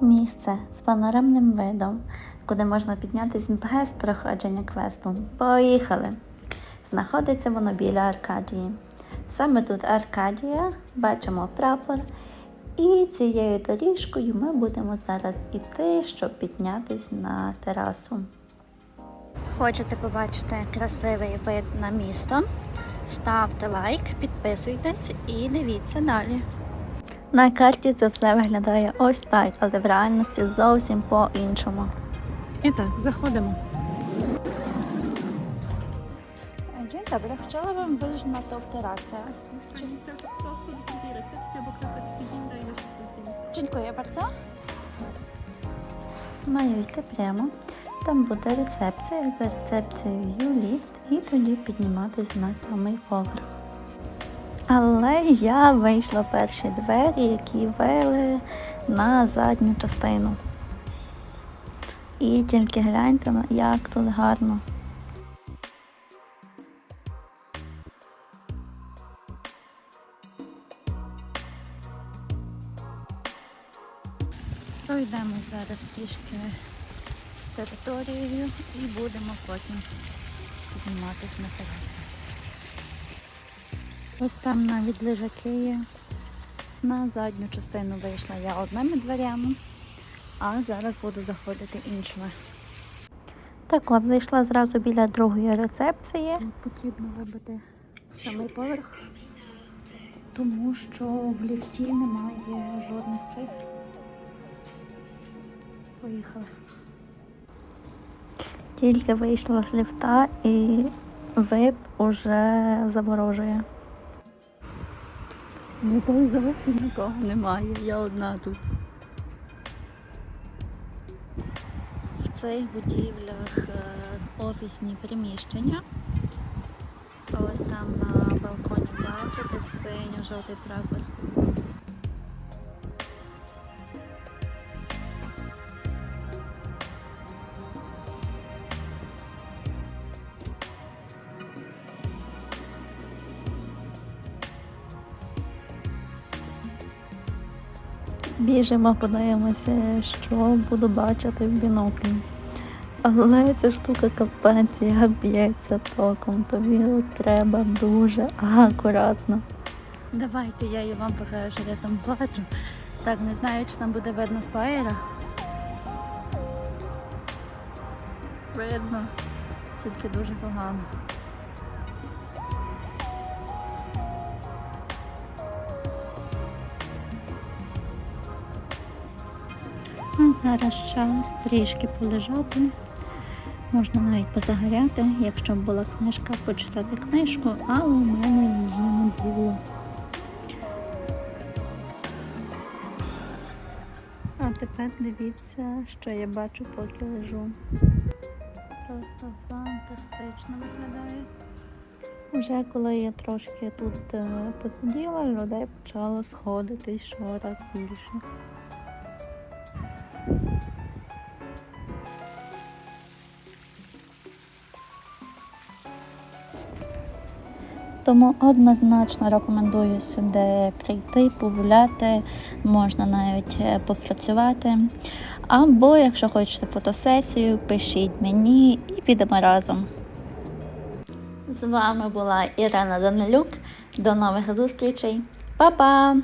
Місце з панорамним видом, куди можна піднятися без проходження квесту. Поїхали! Знаходиться воно біля Аркадії. Саме тут Аркадія, бачимо прапор, і цією доріжкою ми будемо зараз іти, щоб піднятися на терасу. Хочете побачити красивий вид на місто? Ставте лайк, підписуйтесь і дивіться далі. На карті це все виглядає ось так, але в реальності зовсім по-іншому. І так, заходимо. Dzień dobry, chciałabym wyjść na tą terasę. Prostu do tej recepcji, winda i na. Dziękuję bardzo. Маю йти прямо. Там буде рецепція, за рецепцією ліфт і тоді підніматись на сьомий поверх. Але я вийшла перші двері, які вели на задню частину. І тільки гляньте, як тут гарно. Пройдемо зараз трішки територією і будемо потім підніматися на терасу. Ось там навіть лежаки є. На задню частину вийшла я одними дверями, а зараз буду заходити іншими. Так от, зайшла зразу біля другої рецепції. Потрібно вибити самий поверх, тому що в ліфті немає жодних цих. Поїхали. Тільки вийшла з ліфта і вид уже заворожує. Людей зовсім нікого немає, я одна тут. В цих будівлях е, офісні приміщення. Ось там на балконі бачите синьо-жовтий прапор. Біжимо, подивимося, що буду бачити в біноклі. Але ця штука капець, як б'ється током, тобі треба дуже акуратно. Давайте я її вам покажу, що я там бачу. Так, не знаю, чи там буде видно спаєра. Видно, тільки дуже погано. Зараз час трішки полежати. Можна навіть позагоряти, якщо б була книжка, почитати книжку, але у мене її не було. А тепер дивіться, що я бачу, поки лежу. Просто фантастично виглядає. Вже коли я трошки тут е, посиділа, людей почало сходити щораз більше. Тому однозначно рекомендую сюди прийти, погуляти, можна навіть е, попрацювати. Або, якщо хочете фотосесію, пишіть мені і підемо разом. З вами була Ірина Данилюк. До нових зустрічей. Па-па!